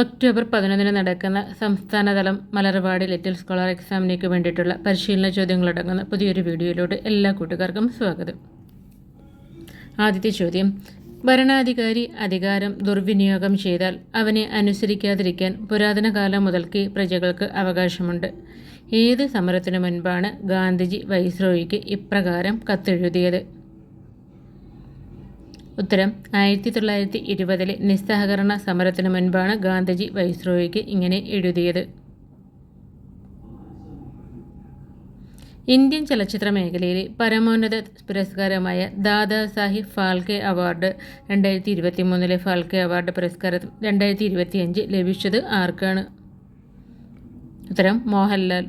October പതിനൊന്നിന് നടക്കുന്ന സംസ്ഥാനതലം മലർവാടി ലിറ്റിൽ സ്കോളർ എക്സാമിനേക്ക് വേണ്ടിയിട്ടുള്ള പരിശീലന ചോദ്യങ്ങളടങ്ങുന്ന പുതിയൊരു വീഡിയോയിലൂടെ എല്ലാ കൂട്ടുകാർക്കും സ്വാഗതം. ആദ്യത്തെ ചോദ്യം ഭരണാധികാരി അധികാരം ദുർവിനിയോഗം ചെയ്താൽ അവനെ അനുസരിക്കാതിരിക്കാൻ പുരാതന കാലം മുതൽക്ക് പ്രജകൾക്ക് അവകാശമുണ്ട്. ഏത് സമരത്തിനു മുൻപാണ് ഗാന്ധിജി വൈസ്രോയിക്ക് ഇപ്രകാരം കത്തെഴുതിയത്? ഉത്തരം ആയിരത്തി തൊള്ളായിരത്തി ഇരുപതിലെ നിസ്സഹകരണ സമരത്തിന് മുൻപാണ് ഗാന്ധിജി വൈസ്രോയിക്ക് ഇങ്ങനെ എഴുതിയത്. ഇന്ത്യൻ ചലച്ചിത്ര മേഖലയിലെ പരമോന്നത പുരസ്കാരമായ ദാദാ സാഹിബ് ഫാൽക്കെ അവാർഡ് രണ്ടായിരത്തി ഇരുപത്തി മൂന്നിലെ ഫാൽക്കെ അവാർഡ് പുരസ്കാരം രണ്ടായിരത്തി ഇരുപത്തിയഞ്ച് ലഭിച്ചത് ആർക്കാണ്? ഉത്തരം മോഹൻലാൽ.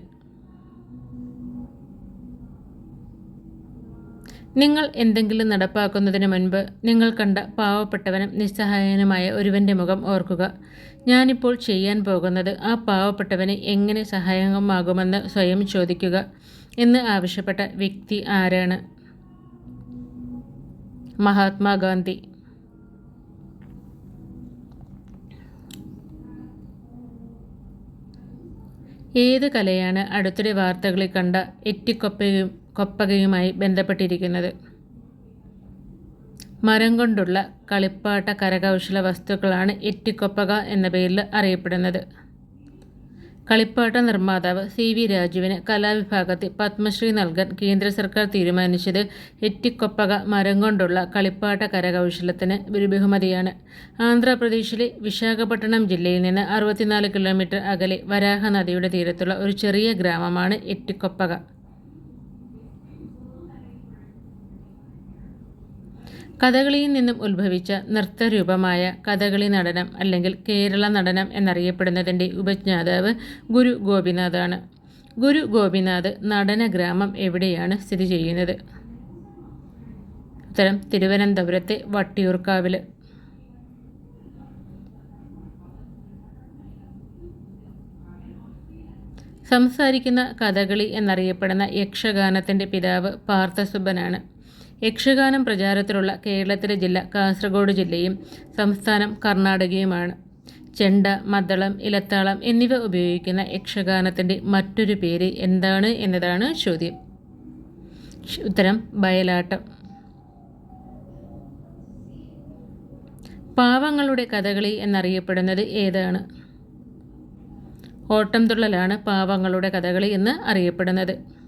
നിങ്ങൾ എന്തെങ്കിലും നടപ്പാക്കുന്നതിന് മുൻപ് നിങ്ങൾ കണ്ട പാവപ്പെട്ടവനും നിസ്സഹായനുമായ ഒരുവന്റെ മുഖം ഓർക്കുക. ഞാനിപ്പോൾ ചെയ്യാൻ പോകുന്നത് ആ പാവപ്പെട്ടവന് എങ്ങനെ സഹായകമാകുമെന്ന് സ്വയം ചോദിക്കുക എന്ന് ആവശ്യപ്പെട്ട വ്യക്തി ആരാണ്? മഹാത്മാഗാന്ധി. ഏത് കലയാണ് അടുത്തിടെ വാർത്തകളിൽ കണ്ട എറ്റിക്കൊപ്പയും കൊപ്പകയുമായി ബന്ധപ്പെട്ടിരിക്കുന്നത്. മരം കൊണ്ടുള്ള കളിപ്പാട്ട കരകൗശല വസ്തുക്കളാണ് എറ്റിക്കൊപ്പക എന്ന പേരിൽ അറിയപ്പെടുന്നത്. കളിപ്പാട്ട നിർമ്മാതാവ് സി വി രാജുവിന് കലാവിഭാഗത്തിൽ പത്മശ്രീ നൽകാൻ കേന്ദ്ര സർക്കാർ തീരുമാനിച്ചത് എറ്റിക്കൊപ്പക മരം കൊണ്ടുള്ള കളിപ്പാട്ട കരകൗശലത്തിന് ഒരു ബഹുമതിയാണ്. ആന്ധ്രാപ്രദേശിലെ വിശാഖപട്ടണം ജില്ലയിൽ നിന്ന് അറുപത്തിനാല് കിലോമീറ്റർ അകലെ വരാഹ നദിയുടെ തീരത്തുള്ള ഒരു ചെറിയ ഗ്രാമമാണ് എറ്റിക്കൊപ്പക. കഥകളിയിൽ നിന്നും ഉത്ഭവിച്ച നൃത്തരൂപമായ കഥകളി നടനം അല്ലെങ്കിൽ കേരള നടനം എന്നറിയപ്പെടുന്നതിന്റെ ഉപജ്ഞാതാവ് ഗുരു ഗോപിനാഥാണ്. ഗുരു ഗോപിനാഥ് നടന ഗ്രാമം എവിടെയാണ് സ്ഥിതി ചെയ്യുന്നത്? ഉത്തരം തിരുവനന്തപുരത്തെ വട്ടിയൂർക്കാവിൽ സംസാരിക്കുന്ന കഥകളി എന്നറിയപ്പെടുന്ന യക്ഷഗാനത്തിന്റെ പിതാവ് പാർത്ഥസുബനാണ് യക്ഷഗാനം പ്രചാരത്തിലുള്ള കേരളത്തിലെ ജില്ല കാസർഗോഡ് ജില്ലയും സംസ്ഥാനം കർണാടകയുമാണ്. ചെണ്ട മദ്ദളം ഇലത്താളം എന്നിവ ഉപയോഗിക്കുന്ന യക്ഷഗാനത്തിന്റെ മറ്റൊരു പേര് എന്താണ് എന്നതാണ് ചോദ്യം. ഉത്തരം ബയലാട്ടം പാവങ്ങളുടെ കഥകളി എന്നറിയപ്പെടുന്നത് ഏതാണ്? ഓട്ടംതുള്ളലാണ് പാവങ്ങളുടെ കഥകളി എന്ന് അറിയപ്പെടുന്നത്.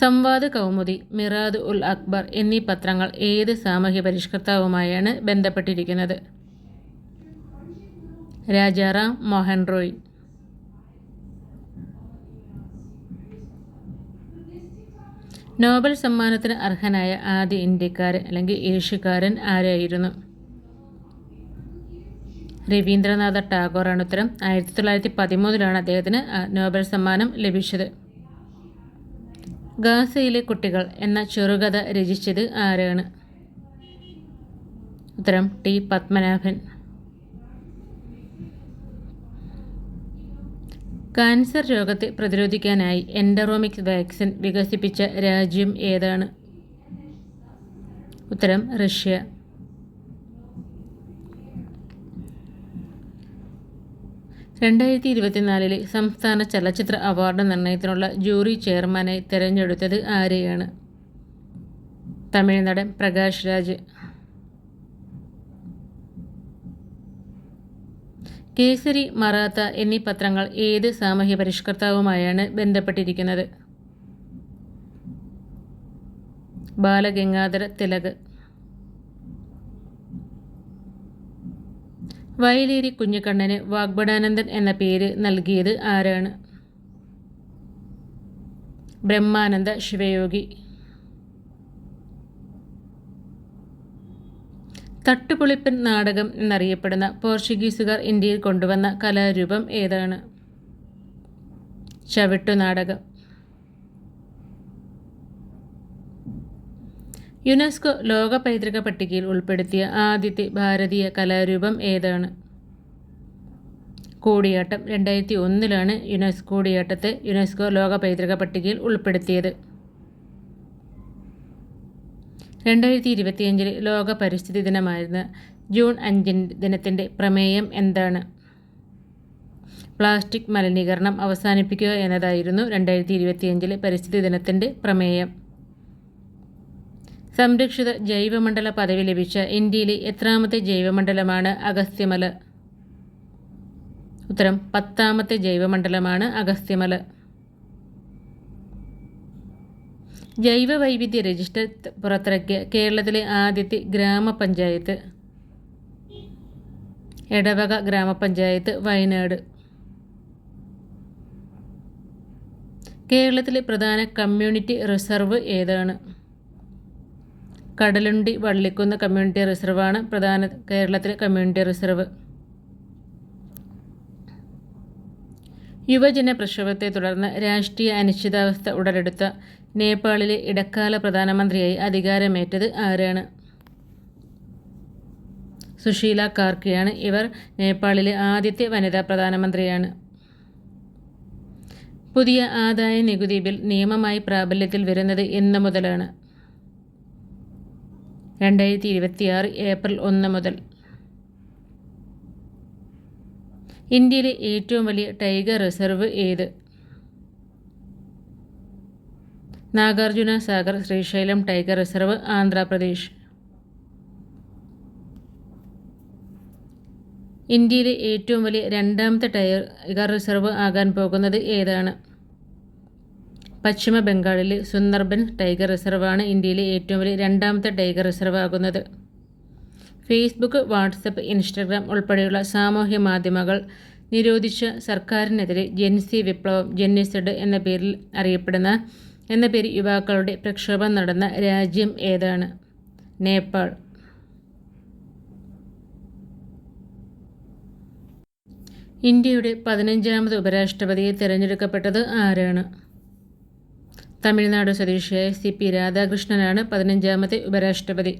സംവാദ് കൗമുദി മിറാദ് ഉൽ അക്ബർ എന്നീ പത്രങ്ങൾ ഏത് സാമൂഹ്യ പരിഷ്കർത്താവുമായാണ് ബന്ധപ്പെട്ടിരിക്കുന്നത്? രാജാറാം മോഹൻ റോയ്. നോബൽ സമ്മാനത്തിന് അർഹനായ ആദ്യ ഇന്ത്യക്കാരൻ അല്ലെങ്കിൽ ഏഷ്യക്കാരൻ ആരായിരുന്നു? രവീന്ദ്രനാഥ ടാഗോറാണ് ഉത്തരം. ആയിരത്തി തൊള്ളായിരത്തി പതിമൂന്നിലാണ് അദ്ദേഹത്തിന് നോബൽ സമ്മാനം ലഭിച്ചത്. ഗാസയിലെ കുട്ടികൾ എന്ന ചെറുകഥ രചിച്ചത് ആരാണ്? ഉത്തരം ടി പത്മനാഭൻ. കാൻസർ രോഗത്തെ പ്രതിരോധിക്കാനായി എൻഡറോമിക്സ് വാക്സിൻ വികസിപ്പിച്ച രാജ്യം ഏതാണ്? ഉത്തരം റഷ്യ. രണ്ടായിരത്തി ഇരുപത്തിനാലിലെ സംസ്ഥാന ചലച്ചിത്ര അവാർഡ് നിർണയത്തിനുള്ള ജൂറി ചെയർമാനെ തിരഞ്ഞെടുത്തത് ആരെയാണ്? തമിഴ്നടൻ പ്രകാശ് രാജ്. കേസരി മറാത്ത എന്നീ പത്രങ്ങൾ ഏത് സാമൂഹ്യ പരിഷ്കർത്താവുമായാണ് ബന്ധപ്പെട്ടിരിക്കുന്നത്? ബാലഗംഗാധര തിലക്. വയലേരി കുഞ്ഞിക്കണ്ണന് വാഗ്ബടാനന്ദൻ എന്ന പേര് നൽകിയത് ആരാണ്? ബ്രഹ്മാനന്ദ ശിവയോഗി. തട്ടുപൊളിപ്പൻ നാടകം എന്നറിയപ്പെടുന്ന പോർച്ചുഗീസുകാർ ഇന്ത്യയിൽ കൊണ്ടുവന്ന കലാരൂപം ഏതാണ്? ചവിട്ടു നാടകം യുനെസ്കോ ലോക പൈതൃക പട്ടികയിൽ ഉൾപ്പെടുത്തിയ ആദ്യത്തെ ഭാരതീയ കലാരൂപം ഏതാണ്? കൂടിയാട്ടം. രണ്ടായിരത്തി ഒന്നിലാണ് യുനെസ്കോ കൂടിയാട്ടത്തെ യുനെസ്കോ ലോക പൈതൃക പട്ടികയിൽ ഉൾപ്പെടുത്തിയത്. രണ്ടായിരത്തി ഇരുപത്തിയഞ്ചിലെ ലോക പരിസ്ഥിതി ദിനമായിരുന്ന ജൂൺ അഞ്ചിന് ദിനത്തിന്റെ പ്രമേയം എന്താണ്? പ്ലാസ്റ്റിക് മലിനീകരണം അവസാനിപ്പിക്കുക എന്നതായിരുന്നു രണ്ടായിരത്തി ഇരുപത്തിയഞ്ചിലെ പരിസ്ഥിതി ദിനത്തിന്റെ പ്രമേയം. സംരക്ഷിത ജൈവമണ്ഡല പദവി ലഭിച്ച ഇന്ത്യയിലെ എത്രാമത്തെ ജൈവമണ്ഡലമാണ് അഗസ്ത്യമല? ഉത്തരം പത്താമത്തെ ജൈവമണ്ഡലമാണ് അഗസ്ത്യമല. ജൈവ വൈവിധ്യ രജിസ്റ്റർ പുറത്തിറക്കിയ കേരളത്തിലെ ആദ്യത്തെ ഗ്രാമപഞ്ചായത്ത്. എടവക ഗ്രാമപഞ്ചായത്ത് വയനാട്. കേരളത്തിലെ പ്രധാന കമ്മ്യൂണിറ്റി റിസർവ് ഏതാണ്? കടലുണ്ടി വള്ളിക്കുന്ന് കമ്മ്യൂണിറ്റി റിസർവാണ് പ്രധാന കേരളത്തിലെ കമ്മ്യൂണിറ്റി റിസർവ്. യുവജന പ്രക്ഷോഭത്തെ തുടർന്ന് രാഷ്ട്രീയ അനിശ്ചിതാവസ്ഥ ഉടലെടുത്ത നേപ്പാളിലെ ഇടക്കാല പ്രധാനമന്ത്രിയായി അധികാരമേറ്റത് ആരാണ്? സുശീല കാർക്കിയാണ് ഇവർ നേപ്പാളിലെ ആദ്യത്തെ വനിതാ പ്രധാനമന്ത്രിയാണ്. പുതിയ ആദായ നികുതി ബിൽ നിയമമായി പ്രാബല്യത്തിൽ വരുന്നത് എന്നു മുതലാണ്. രണ്ടായിരത്തി ഇരുപത്തിയാറ് ഏപ്രിൽ ഒന്ന് മുതൽ. ഇന്ത്യയിലെ ഏറ്റവും വലിയ ടൈഗർ റിസർവ് ഏത്? Nagarjuna Sagar Srisailam tiger reserve Andhra Pradesh. ഇന്ത്യയിലെ ഏറ്റവും വലിയ രണ്ടാമത്തെ ടൈഗർ റിസർവ് ആകാൻ പോകുന്നത് ഏതാണ്? പശ്ചിമ ബംഗാളിലെ സുന്ദർബൻ ടൈഗർ റിസർവാണ് ഇന്ത്യയിലെ ഏറ്റവും വലിയ രണ്ടാമത്തെ ടൈഗർ റിസർവ് ആകുന്നത്. ഫേസ്ബുക്ക് വാട്സപ്പ് ഇൻസ്റ്റഗ്രാം ഉൾപ്പെടെയുള്ള സാമൂഹ്യ മാധ്യമങ്ങൾ നിരോധിച്ച സർക്കാരിനെതിരെ ജെൻസി വിപ്ലവം ജെന്നിസഡ് എന്ന പേരിൽ അറിയപ്പെടുന്ന എന്ന പേരിൽ യുവാക്കളുടെ പ്രക്ഷോഭം നടന്ന രാജ്യം ഏതാണ്? നേപ്പാൾ. ഇന്ത്യയുടെ പതിനഞ്ചാമത് ഉപരാഷ്ട്രപതിയെ തിരഞ്ഞെടുക്കപ്പെട്ടത് ആരാണ്? തമിഴ്നാട് സ്വദേശിയായ സി പി രാധാകൃഷ്ണനാണ് പതിനഞ്ചാമത്തെ ഉപരാഷ്ട്രപതി.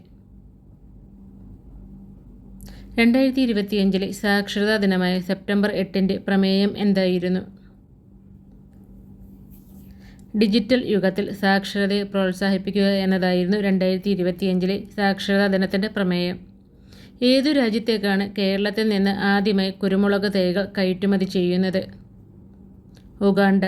രണ്ടായിരത്തി ഇരുപത്തിയഞ്ചിലെ സാക്ഷരതാ ദിനമായ സെപ്റ്റംബർ എട്ടിന്റെ പ്രമേയം എന്തായിരുന്നു? ഡിജിറ്റൽ യുഗത്തിൽ സാക്ഷരതയെ പ്രോത്സാഹിപ്പിക്കുക എന്നതായിരുന്നു രണ്ടായിരത്തി ഇരുപത്തിയഞ്ചിലെ സാക്ഷരതാ ദിനത്തിന്റെ പ്രമേയം. ഏതു രാജ്യത്തേക്കാണ് കേരളത്തിൽ നിന്ന് ആദ്യമായി കുരുമുളക് തൈകൾ കയറ്റുമതി ചെയ്യുന്നത്? ഉഗാണ്ട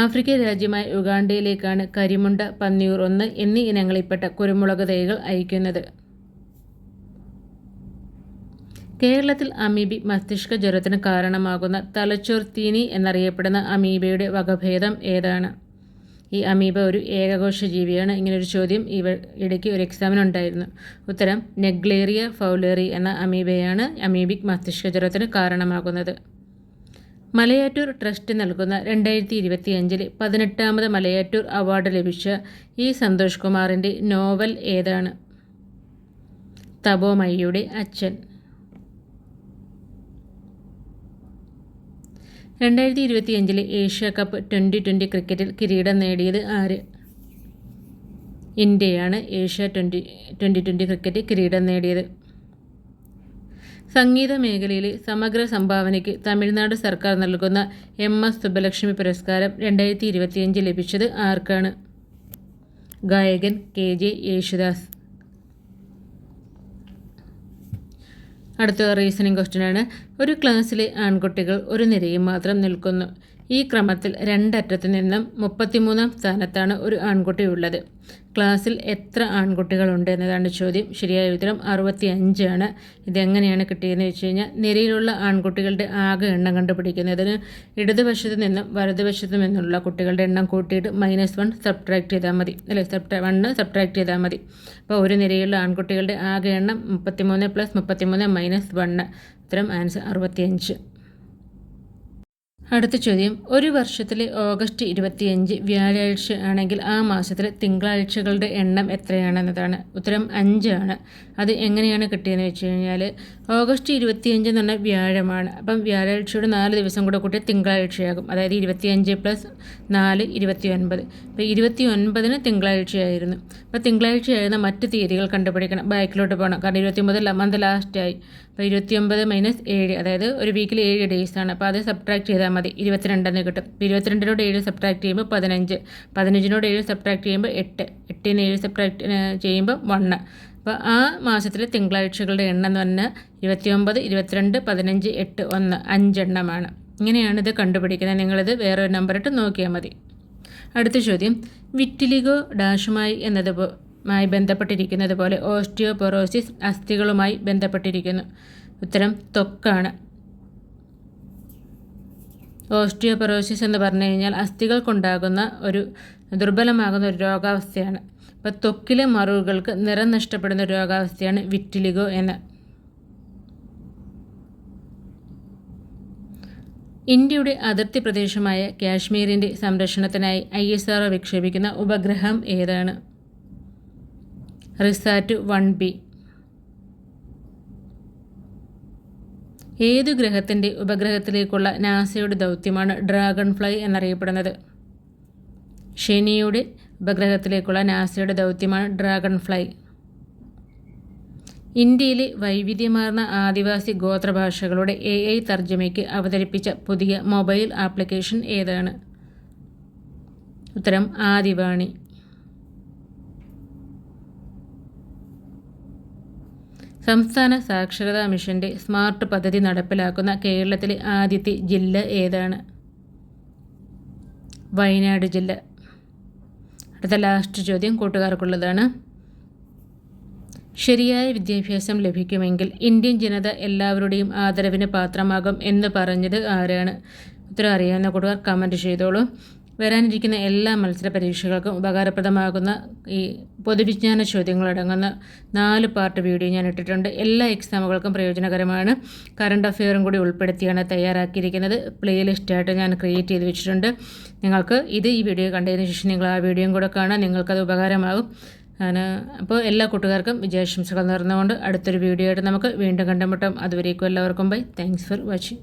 ആഫ്രിക്കൻ രാജ്യമായ ഉഗാണ്ടയിലേക്കാണ് കരിമുണ്ട പന്നിയൂർ ഒന്ന് എന്നീ ഇനങ്ങളിൽപ്പെട്ട കുരുമുളക് തൈകൾ അയക്കുന്നത്. കേരളത്തിൽ അമീബി മസ്തിഷ്ക ജ്വരത്തിന് കാരണമാകുന്ന തലച്ചോർ തീനി എന്നറിയപ്പെടുന്ന അമീബയുടെ വകഭേദം ഏതാണ്? ഈ അമീബ ഒരു ഏകകോശ ജീവിയാണ് ഇങ്ങനൊരു ചോദ്യം ഇവ ഇടയ്ക്ക് ഒരു എക്സാമിനുണ്ടായിരുന്നു ഉത്തരം നെഗ്ലേറിയ ഫൗലേറി എന്ന അമീബയാണ് അമീബിക് മസ്തിഷ്ക ജ്വരത്തിന് കാരണമാകുന്നത്. മലയാറ്റൂർ ട്രസ്റ്റ് നൽകുന്ന രണ്ടായിരത്തി ഇരുപത്തിയഞ്ചിലെ പതിനെട്ടാമത് മലയാറ്റൂർ അവാർഡ് ലഭിച്ച ഇ സന്തോഷ് കുമാറിന്റെ നോവൽ ഏതാണ്? തപോമയ്യയുടെ അച്ഛൻ. രണ്ടായിരത്തി ഇരുപത്തിയഞ്ചിലെ ഏഷ്യ കപ്പ് ട്വന്റി ട്വന്റി ക്രിക്കറ്റിൽ കിരീടം നേടിയത് ആര്? ഇന്ത്യയാണ് Asia twenty twenty twenty cricket കിരീടം നേടിയത്. സംഗീത മേഖലയിലെ സമഗ്ര സംഭാവനയ്ക്ക് തമിഴ്നാട് സർക്കാർ നൽകുന്ന എം എസ് സുബ്ബലക്ഷ്മി പുരസ്കാരം രണ്ടായിരത്തി ഇരുപത്തിയഞ്ച് ലഭിച്ചത് ആർക്കാണ്? ഗായകൻ കെ ജെ യേശുദാസ്. അടുത്ത റീസണിങ് ക്വസ്റ്റ്യനാണ്. ഒരു ക്ലാസ്സിലെ ആൺകുട്ടികൾ ഒരു നിരയും മാത്രം നിൽക്കുന്നു. ഈ ക്രമത്തിൽ രണ്ടറ്റത്തു നിന്നും മുപ്പത്തിമൂന്നാം സ്ഥാനത്താണ് ഒരു ആൺകുട്ടി ഉള്ളത്. ക്ലാസ്സിൽ എത്ര ആൺകുട്ടികളുണ്ട് എന്നതാണ് ചോദ്യം. ശരിയായ ഉത്തരം അറുപത്തി അഞ്ചാണ് ഇതെങ്ങനെയാണ് കിട്ടിയതെന്ന് വെച്ച് കഴിഞ്ഞാൽ നിരയിലുള്ള ആൺകുട്ടികളുടെ ആകെ എണ്ണം കണ്ടുപിടിക്കുന്നതിന് ഇടതുവശത്തു നിന്നും വലതുവശത്തു നിന്നുള്ള കുട്ടികളുടെ എണ്ണം കൂട്ടിയിട്ട് മൈനസ് വൺ സബ്ട്രാക്ട് ചെയ്താൽ മതി. അല്ലെ സബ്ട്രാ വണ്ണ് സബ്ട്രാക്ട് ചെയ്താൽ മതി. അപ്പോൾ ഒരു നിരയിലുള്ള ആൺകുട്ടികളുടെ ആകെ എണ്ണം മുപ്പത്തിമൂന്ന് പ്ലസ് മുപ്പത്തിമൂന്ന് മൈനസ് വണ്ണ്. ഉത്തരം ആൻസർ അറുപത്തിയഞ്ച്. അടുത്ത ചോദ്യം. ഒരു വർഷത്തിലെ ഓഗസ്റ്റ് ഇരുപത്തിയഞ്ച് വ്യാഴാഴ്ച ആണെങ്കിൽ ആ മാസത്തിലെ തിങ്കളാഴ്ചകളുടെ എണ്ണം എത്രയാണെന്നതാണ് ഉത്തരം അഞ്ചാണ്. അത് എങ്ങനെയാണ് കിട്ടിയതെന്ന് വെച്ച് കഴിഞ്ഞാൽ ഓഗസ്റ്റ് ഇരുപത്തിയഞ്ച് എന്ന് പറഞ്ഞാൽ വ്യാഴമാണ്. അപ്പം വ്യാഴാഴ്ചയുടെ നാല് ദിവസം കൂടെ കൂട്ടിയ തിങ്കളാഴ്ചയാകും. അതായത് ഇരുപത്തിയഞ്ച് പ്ലസ് നാല് ഇരുപത്തി ഒൻപത് അപ്പോൾ ഇരുപത്തി ഒൻപതിന് തിങ്കളാഴ്ചയായിരുന്നു. അപ്പോൾ തിങ്കളാഴ്ചയായിരുന്ന മറ്റ് തീയതികൾ കണ്ടുപിടിക്കണം. ബാക്കിലോട്ട് പോകണം. കാരണം ഇരുപത്തി ഒമ്പത് മന്ത് ലാസ്റ്റായി അപ്പോൾ ഇരുപത്തിയൊമ്പത് മൈനസ് ഏഴ് അതായത് ഒരു വീക്കിൽ ഏഴ് ഡേയ്സ് ആണ്. അപ്പോൾ അത് സബ്ട്രാക്ട് ചെയ്താൽ മതി. ഇരുപത്തിരണ്ടെന്ന് കിട്ടും. അപ്പോൾ ഇരുപത്തിരണ്ടിനോട് ഏഴ് സബ്ട്രാക്ട് ചെയ്യുമ്പോൾ പതിനഞ്ച്. പതിനഞ്ചിനോട് ഏഴ് സബ്ട്രാക്ട് ചെയ്യുമ്പോൾ എട്ട്. എട്ടിന് ഏഴ് സബ്ട്രാക്ട് ചെയ്യുമ്പോൾ വണ്ണ് അപ്പോൾ ആ മാസത്തിലെ തിങ്കളാഴ്ചകളുടെ എണ്ണം എന്ന് പറഞ്ഞാൽ ഇരുപത്തിയൊമ്പത് ഇരുപത്തിരണ്ട് പതിനഞ്ച് എട്ട് ഒന്ന് അഞ്ചെണ്ണമാണ്. ഇങ്ങനെയാണ് ഇത് കണ്ടുപിടിക്കുന്നത്. നിങ്ങളിത് വേറെ ഒരു നമ്പറിട്ട് നോക്കിയാൽ മതി. അടുത്ത ചോദ്യം. വിറ്റിലിഗോ ഡാഷുമായി എന്നതുമായി ബന്ധപ്പെട്ടിരിക്കുന്നത് പോലെ ഓസ്റ്റിയോപൊറോസിസ് അസ്ഥികളുമായി ബന്ധപ്പെട്ടിരിക്കുന്നു. ഉത്തരം തൊക്കാണ് ഓസ്റ്റിയോപൊറോസിസ് എന്ന് പറഞ്ഞു കഴിഞ്ഞാൽ അസ്ഥികൾക്കുണ്ടാകുന്ന ഒരു ദുർബലമാകുന്ന ഒരു രോഗാവസ്ഥയാണ്. അപ്പോൾ ത്വക്കിലെ മറുകൾക്ക് നിറം നഷ്ടപ്പെടുന്ന രോഗാവസ്ഥയാണ് വിറ്റിലിഗോ എന്ന്. ഇന്ത്യയുടെ അതിർത്തി പ്രദേശമായ കാശ്മീരിന്റെ സംരക്ഷണത്തിനായി ഐ എസ് ആർ വിക്ഷേപിക്കുന്ന ഉപഗ്രഹം ഏതാണ്? RISAT one B. ഏതു ഗ്രഹത്തിന്റെ ഉപഗ്രഹത്തിലേക്കുള്ള നാസയുടെ ദൗത്യമാണ് ഡ്രാഗൺ ഫ്ലൈ എന്നറിയപ്പെടുന്നത്? ശനിയുടെ ഉപഗ്രഹത്തിലേക്കുള്ള നാസയുടെ ദൗത്യമാണ് ഡ്രാഗൺ ഫ്ലൈ ഇന്ത്യയിലെ വൈവിധ്യമാർന്ന ആദിവാസി ഗോത്രഭാഷകളുടെ എ ഐ തർജമയ്ക്ക് അവതരിപ്പിച്ച പുതിയ മൊബൈൽ ആപ്ലിക്കേഷൻ ഏതാണ്? ഉത്തരം ആദിവാണി. സംസ്ഥാന സാക്ഷരതാ മിഷന്റെ സ്മാർട്ട് പദ്ധതി നടപ്പിലാക്കുന്ന കേരളത്തിലെ ആദ്യത്തെ ജില്ല ഏതാണ്? വയനാട് ജില്ല. അടുത്ത ലാസ്റ്റ് ചോദ്യം കൂട്ടുകാർക്കുള്ളതാണ്. ശരിയായ വിദ്യാഭ്യാസം ലഭിക്കുമെങ്കിൽ ഇന്ത്യൻ ജനത എല്ലാവരുടെയും ആദരവിന് പാത്രമാകും എന്ന് പറഞ്ഞത് ആരാണ്? ഉത്തരം അറിയാവുന്ന കൂട്ടുകാർ കമന്റ് ചെയ്തോളൂ. വരാനിരിക്കുന്ന എല്ലാ മത്സര പരീക്ഷകൾക്കും ഉപകാരപ്രദമാകുന്ന ഈ പൊതുവിജ്ഞാന ചോദ്യങ്ങളടങ്ങുന്ന നാല് പാർട്ട് വീഡിയോ ഞാൻ ഇട്ടിട്ടുണ്ട്. എല്ലാ എക്സാമുകൾക്കും പ്രയോജനകരമാണ്. കറണ്ട് അഫെയറും കൂടി ഉൾപ്പെടുത്തിയാണ് തയ്യാറാക്കിയിരിക്കുന്നത്. പ്ലേലിസ്റ്റായിട്ട് ഞാൻ ക്രിയേറ്റ് ചെയ്ത് വെച്ചിട്ടുണ്ട്. നിങ്ങൾക്ക് ഇത് ഈ വീഡിയോ കണ്ടതിന് ശേഷം നിങ്ങൾ ആ വീഡിയോയും കൂടെ കാണാൻ നിങ്ങൾക്കത് ഉപകാരമാകും. അപ്പോൾ എല്ലാ കൂട്ടുകാർക്കും വിജയാശംസകൾ നേർന്നുകൊണ്ട് അടുത്തൊരു വീഡിയോ ആയിട്ട് നമുക്ക് വീണ്ടും കണ്ടുമുട്ടാം. അതുവരേക്കും എല്ലാവർക്കും ബൈ താങ്ക്സ് ഫോർ വാച്ചിങ്